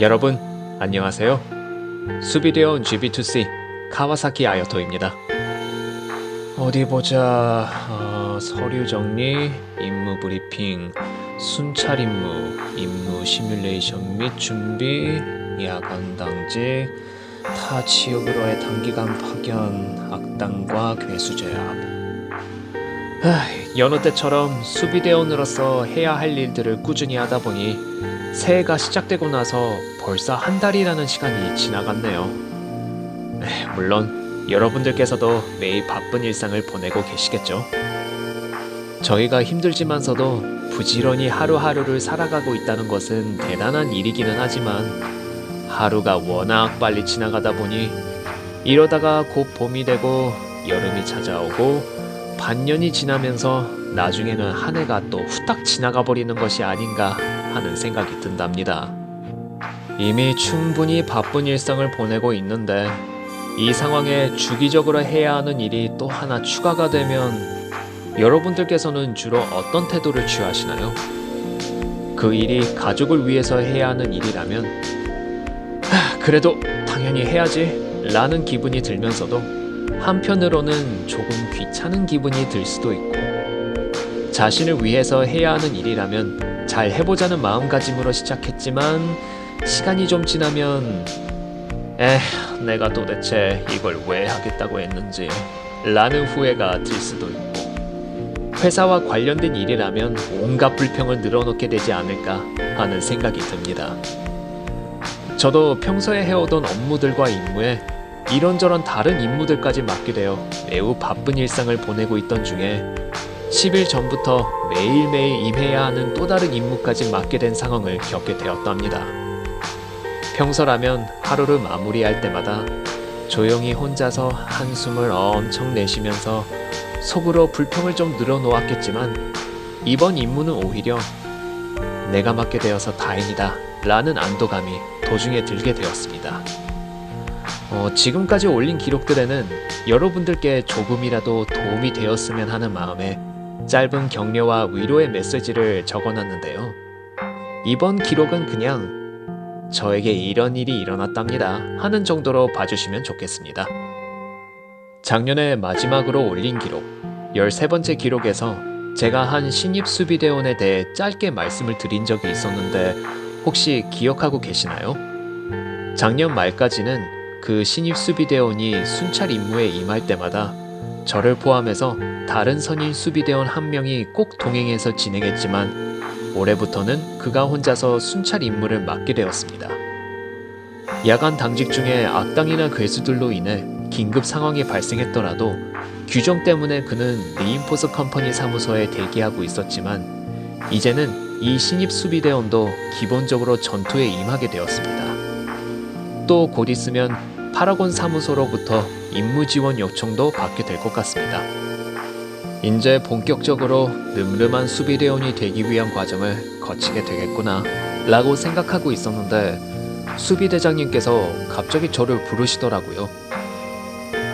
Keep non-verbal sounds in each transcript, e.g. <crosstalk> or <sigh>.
여러분 안녕하세요. 수비대원 GB2C 카와사키 아요토입니다. 어디 보자. 어, 서류 정리, 임무 브리핑, 순찰 임무, 임무 시뮬레이션 및 준비, 야간 당직, 타 지역으로의 단기간 파견, 악당과 괴수 제압. 아, 여느 때처럼 수비대원으로서 해야 할 일들을 꾸준히 하다 보니 새해가 시작되고 나서 벌써 한 달이라는 시간이 지나갔네요. 에, 물론 여러분들께서도 매일 바쁜 일상을 보내고 계시겠죠. 저희가 힘들지만서도 부지런히 하루하루를 살아가고 있다는 것은 대단한 일이기는 하지만 하루가 워낙 빨리 지나가다 보니 이러다가 곧 봄이 되고 여름이 찾아오고 반년이 지나면서 나중에는 한 해가 또 후딱 지나가 버리는 것이 아닌가 하는 생각이 든답니다. 이미 충분히 바쁜 일상을 보내고 있는데 이 상황에 주기적으로 해야 하는 일이 또 하나 추가가 되면 여러분들께서는 주로 어떤 태도를 취하시나요? 그 일이 가족을 위해서 해야 하는 일이라면 하, 그래도 당연히 해야지 라는 기분이 들면서도 한편으로는 조금 귀찮은 기분이 들 수도 있고 자신을 위해서 해야 하는 일이라면 잘 해보자는 마음가짐으로 시작했지만 시간이 좀 지나면 에휴 내가 도대체 이걸 왜 하겠다고 했는지 라는 후회가 들 수도 있고 회사와 관련된 일이라면 온갖 불평을 늘어놓게 되지 않을까 하는 생각이 듭니다. 저도 평소에 해오던 업무들과 임무에 이런저런 다른 임무들까지 맡게 되어 매우 바쁜 일상을 보내고 있던 중에 10일 전부터 매일매일 임해야 하는 또 다른 임무까지 맡게 된 상황을 겪게 되었답니다. 평소라면 하루를 마무리할 때마다 조용히 혼자서 한숨을 엄청 내쉬면서 속으로 불평을 좀 늘어놓았겠지만 이번 임무는 오히려 내가 맡게 되어서 다행이다 라는 안도감이 도중에 들게 되었습니다. 어, 지금까지 올린 기록들에는 여러분들께 조금이라도 도움이 되었으면 하는 마음에 짧은 격려와 위로의 메시지를 적어놨는데요. 이번 기록은 그냥 저에게 이런 일이 일어났답니다 하는 정도로 봐주시면 좋겠습니다. 작년에 마지막으로 올린 기록, 13번째 기록에서 제가 한 신입 수비대원에 대해 짧게 말씀을 드린 적이 있었는데 혹시 기억하고 계시나요? 작년 말까지는 그 신입 수비대원이 순찰 임무에 임할 때마다 저를 포함해서 다른 선임 수비대원 한 명이 꼭 동행해서 진행했지만 올해부터는 그가 혼자서 순찰 임무를 맡게 되었습니다. 야간 당직 중에 악당이나 괴수들로 인해 긴급 상황이 발생했더라도 규정 때문에 그는 리인포스 컴퍼니 사무소에 대기하고 있었지만 이제는 이 신입 수비대원도 기본적으로 전투에 임하게 되었습니다. 또 곧 있으면 파라곤 사무소로부터 임무 지원 요청도 받게 될 것 같습니다. 이제 본격적으로 늠름한 수비대원이 되기 위한 과정을 거치게 되겠구나 라고 생각하고 있었는데 수비대장님께서 갑자기 저를 부르시더라고요.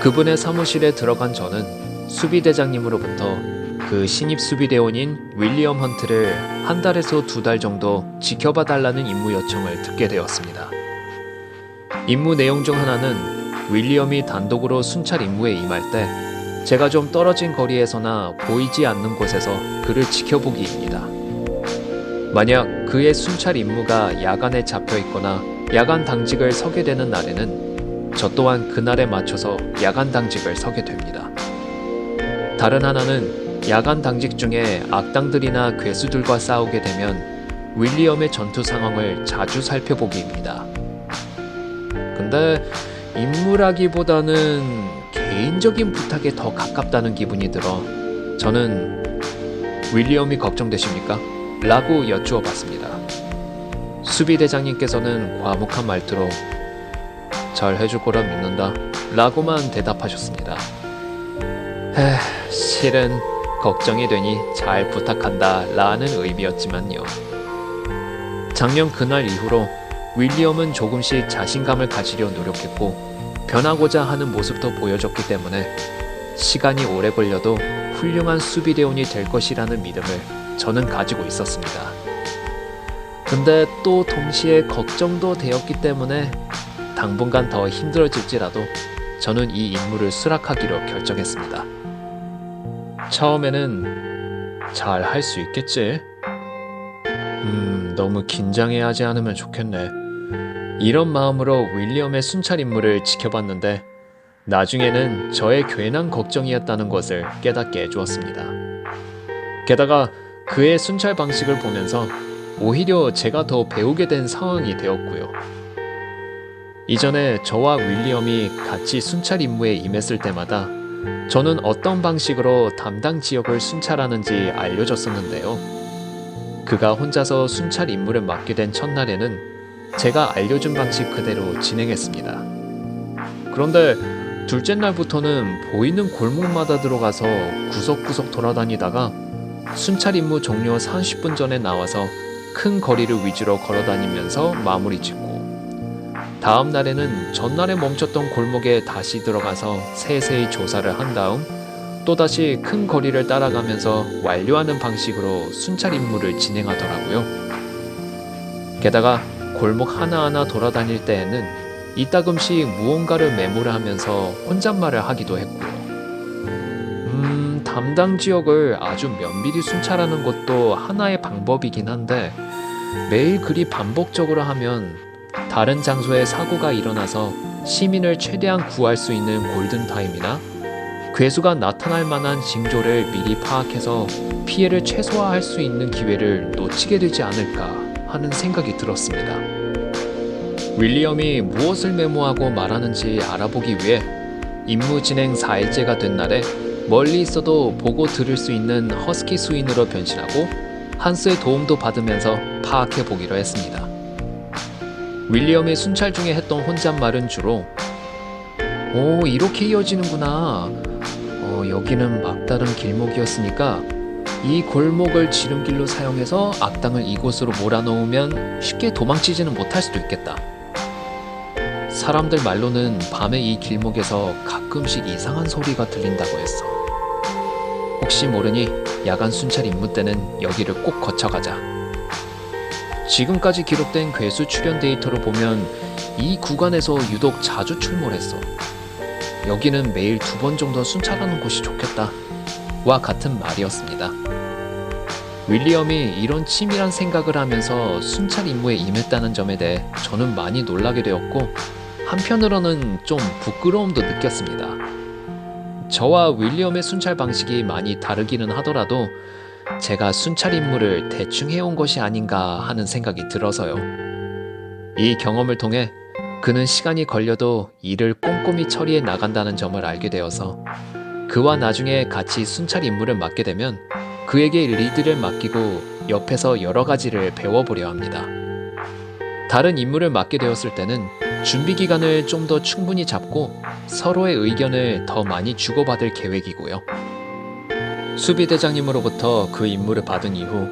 그분의 사무실에 들어간 저는 수비대장님으로부터 그 신입 수비대원인 윌리엄 헌트를 한 달에서 두 달 정도 지켜봐 달라는 임무 요청을 듣게 되었습니다. 임무 내용 중 하나는 윌리엄이 단독으로 순찰 임무에 임할 때 제가 좀 떨어진 거리에서나 보이지 않는 곳에서 그를 지켜보기입니다. 만약 그의 순찰 임무가 야간에 잡혀 있거나 야간 당직을 서게 되는 날에는 저 또한 그날에 맞춰서 야간 당직을 서게 됩니다. 다른 하나는 야간 당직 중에 악당들이나 괴수들과 싸우게 되면 윌리엄의 전투 상황을 자주 살펴보기입니다. 근데 임무라기보다는 개인적인 부탁에 더 가깝다는 기분이 들어 저는 윌리엄이 걱정되십니까? 라고 여쭈어 봤습니다. 수비대장님께서는 과묵한 말투로 잘 해줄 거라 믿는다 라고만 대답하셨습니다. 에, 실은 걱정이 되니 잘 부탁한다 라는 의미였지만요. 작년 그날 이후로 윌리엄은 조금씩 자신감을 가지려 노력했고 변하고자 하는 모습도 보여줬기 때문에 시간이 오래 걸려도 훌륭한 수비대원이 될 것이라는 믿음을 저는 가지고 있었습니다. 근데 또 동시에 걱정도 되었기 때문에 당분간 더 힘들어질지라도 저는 이 임무를 수락하기로 결정했습니다. 처음에는 잘 할 수 있겠지? 음, 너무 긴장해 하지 않으면 좋겠네. 이런 마음으로 윌리엄의 순찰 임무를 지켜봤는데 나중에는 저의 괜한 걱정이었다는 것을 깨닫게 해주었습니다. 게다가 그의 순찰 방식을 보면서 오히려 제가 더 배우게 된 상황이 되었고요. 이전에 저와 윌리엄이 같이 순찰 임무에 임했을 때마다 저는 어떤 방식으로 담당 지역을 순찰하는지 알려줬었는데요. 그가 혼자서 순찰 임무를 맡게 된 첫날에는 제가 알려준 방식 그대로 진행했습니다. 그런데 둘째 날부터는 보이는 골목마다 들어가서 구석구석 돌아다니다가 순찰 임무 종료 30분 전에 나와서 큰 거리를 위주로 걸어다니면서 마무리 짓고 다음 날에는 전날에 멈췄던 골목에 다시 들어가서 세세히 조사를 한 다음 또다시 큰 거리를 따라가면서 완료하는 방식으로 순찰 임무를 진행하더라고요. 게다가 골목 하나하나 돌아다닐 때에는 이따금씩 무언가를 메모를 하면서 혼잣말을 하기도 했고요. 음, 담당 지역을 아주 면밀히 순찰하는 것도 하나의 방법이긴 한데 매일 그리 반복적으로 하면 다른 장소에 사고가 일어나서 시민을 최대한 구할 수 있는 골든타임이나 괴수가 나타날 만한 징조를 미리 파악해서 피해를 최소화할 수 있는 기회를 놓치게 되지 않을까 하는 생각이 들었습니다. 윌리엄이 무엇을 메모하고 말하는지 알아보기 위해 임무 진행 4일째가 된 날에 멀리 있어도 보고 들을 수 있는 허스키 수인으로 변신하고 한스의 도움도 받으면서 파악해 보기로 했습니다. 윌리엄이 순찰 중에 했던 혼잣말은 주로 오 이렇게 이어지는구나 어, 여기는 막다른 길목이었으니까 이 골목을 지름길로 사용해서 악당을 이곳으로 몰아넣으면 쉽게 도망치지는 못할 수도 있겠다. 사람들 말로는 밤에 이 길목에서 가끔씩 이상한 소리가 들린다고 했어. 혹시 모르니 야간 순찰 임무 때는 여기를 꼭 거쳐가자. 지금까지 기록된 괴수 출현 데이터로 보면 이 구간에서 유독 자주 출몰했어. 여기는 매일 두 번 정도 순찰하는 곳이 좋겠다. 와 같은 말이었습니다. 윌리엄이 이런 치밀한 생각을 하면서 순찰 임무에 임했다는 점에 대해 저는 많이 놀라게 되었고 한편으로는 좀 부끄러움도 느꼈습니다. 저와 윌리엄의 순찰 방식이 많이 다르기는 하더라도 제가 순찰 임무를 대충 해온 것이 아닌가 하는 생각이 들어서요. 이 경험을 통해 그는 시간이 걸려도 일을 꼼꼼히 처리해 나간다는 점을 알게 되어서 그와 나중에 같이 순찰 임무를 맡게 되면 그에게 리드를 맡기고 옆에서 여러 가지를 배워보려 합니다. 다른 임무를 맡게 되었을 때는 준비 기간을 좀 더 충분히 잡고 서로의 의견을 더 많이 주고받을 계획이고요. 수비대장님으로부터 그 임무를 받은 이후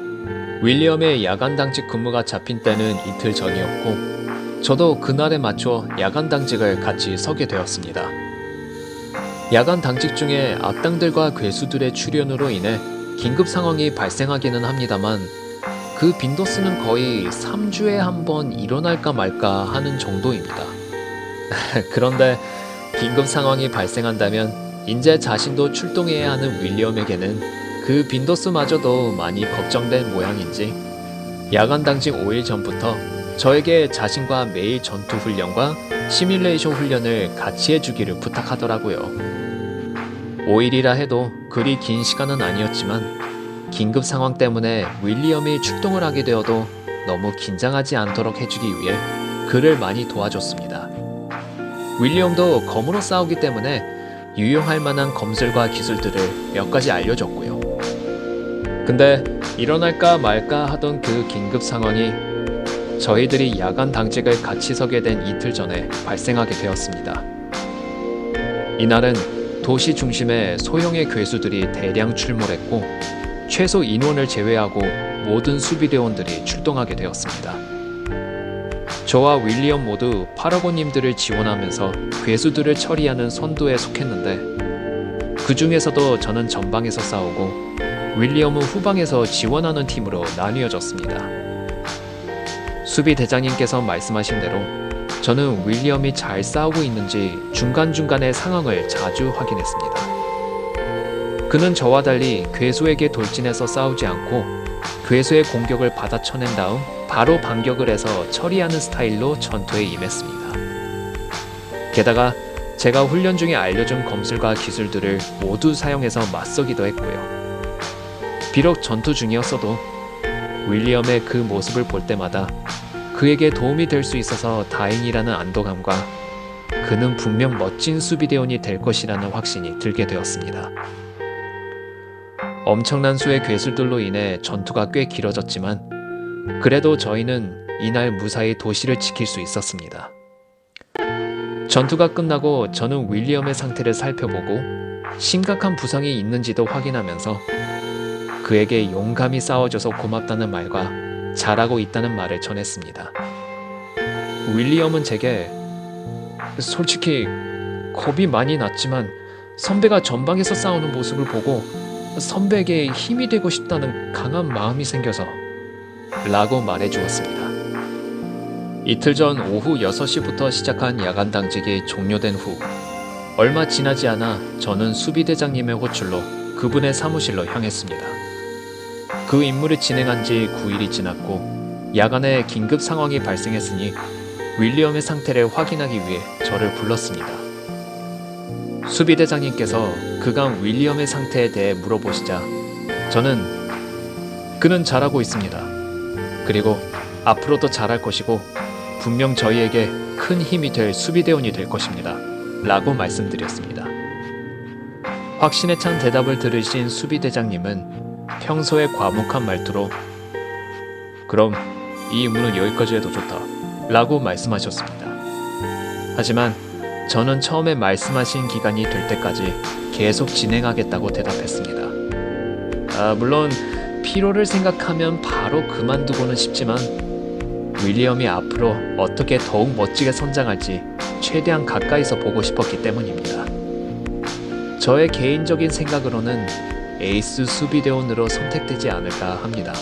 윌리엄의 야간 당직 근무가 잡힌 때는 이틀 전이었고 저도 그날에 맞춰 야간 당직을 같이 서게 되었습니다. 야간 당직 중에 악당들과 괴수들의 출현으로 인해 긴급 상황이 발생하기는 합니다만 그 빈도수는 거의 3주에 한 번 일어날까 말까 하는 정도입니다. <laughs> 그런데 긴급 상황이 발생한다면 인제 자신도 출동해야 하는 윌리엄에게는 그 빈도수마저도 많이 걱정된 모양인지 야간 당직 5일 전부터 저에게 자신과 매일 전투 훈련과 시뮬레이션 훈련을 같이 해주기를 부탁하더라고요. 5일이라 해도 그리 긴 시간은 아니었지만 긴급 상황 때문에 윌리엄이 출동을 하게 되어도 너무 긴장하지 않도록 해주기 위해 그를 많이 도와줬습니다. 윌리엄도 검으로 싸우기 때문에 유용할 만한 검술과 기술들을 몇 가지 알려줬고요. 근데 일어날까 말까 하던 그 긴급 상황이 저희들이 야간 당직을 같이 서게 된 이틀 전에 발생하게 되었습니다. 이날은 도시 중심에 소형의 괴수들이 대량 출몰했고 최소 인원을 제외하고 모든 수비대원들이 출동하게 되었습니다. 저와 윌리엄 모두 파라고님들을 지원하면서 괴수들을 처리하는 선두에 속했는데 그 중에서도 저는 전방에서 싸우고 윌리엄은 후방에서 지원하는 팀으로 나뉘어졌습니다. 수비 대장님께서 말씀하신 대로 저는 윌리엄이 잘 싸우고 있는지 중간중간에 상황을 자주 확인했습니다. 그는 저와 달리 괴수에게 돌진해서 싸우지 않고 괴수의 공격을 받아쳐낸 다음 바로 반격을 해서 처리하는 스타일로 전투에 임했습니다. 게다가 제가 훈련 중에 알려준 검술과 기술들을 모두 사용해서 맞서기도 했고요. 비록 전투 중이었어도 윌리엄의 그 모습을 볼 때마다 그에게 도움이 될 수 있어서 다행이라는 안도감과 그는 분명 멋진 수비대원이 될 것이라는 확신이 들게 되었습니다. 엄청난 수의 괴술들로 인해 전투가 꽤 길어졌지만 그래도 저희는 이날 무사히 도시를 지킬 수 있었습니다. 전투가 끝나고 저는 윌리엄의 상태를 살펴보고 심각한 부상이 있는지도 확인하면서 그에게 용감히 싸워줘서 고맙다는 말과 잘하고 있다는 말을 전했습니다. 윌리엄은 제게 솔직히 겁이 많이 났지만 선배가 전방에서 싸우는 모습을 보고 선배에게 힘이 되고 싶다는 강한 마음이 생겨서 라고 말해 주었습니다. 이틀 전 오후 6시부터 시작한 야간 당직이 종료된 후 얼마 지나지 않아 저는 수비대장님의 호출로 그분의 사무실로 향했습니다. 그 임무를 진행한 지 9일이 지났고 야간에 긴급 상황이 발생했으니 윌리엄의 상태를 확인하기 위해 저를 불렀습니다. 수비대장님께서 그간 윌리엄의 상태에 대해 물어보시자 저는 그는 잘하고 있습니다. 그리고 앞으로도 잘할 것이고 분명 저희에게 큰 힘이 될 수비대원이 될 것입니다. 라고 말씀드렸습니다. 확신에 찬 대답을 들으신 수비대장님은 평소에 과묵한 말투로 그럼 이 임무는 여기까지 해도 좋다. 라고 말씀하셨습니다. 하지만 저는 처음에 말씀하신 기간이 될 때까지 계속 진행하겠다고 대답했습니다. 아, 물론 피로를 생각하면 바로 그만두고는 싶지만 윌리엄이 앞으로 어떻게 더욱 멋지게 성장할지 최대한 가까이서 보고 싶었기 때문입니다. 저의 개인적인 생각으로는 에이스 수비대원으로 선택되지 않을까 합니다.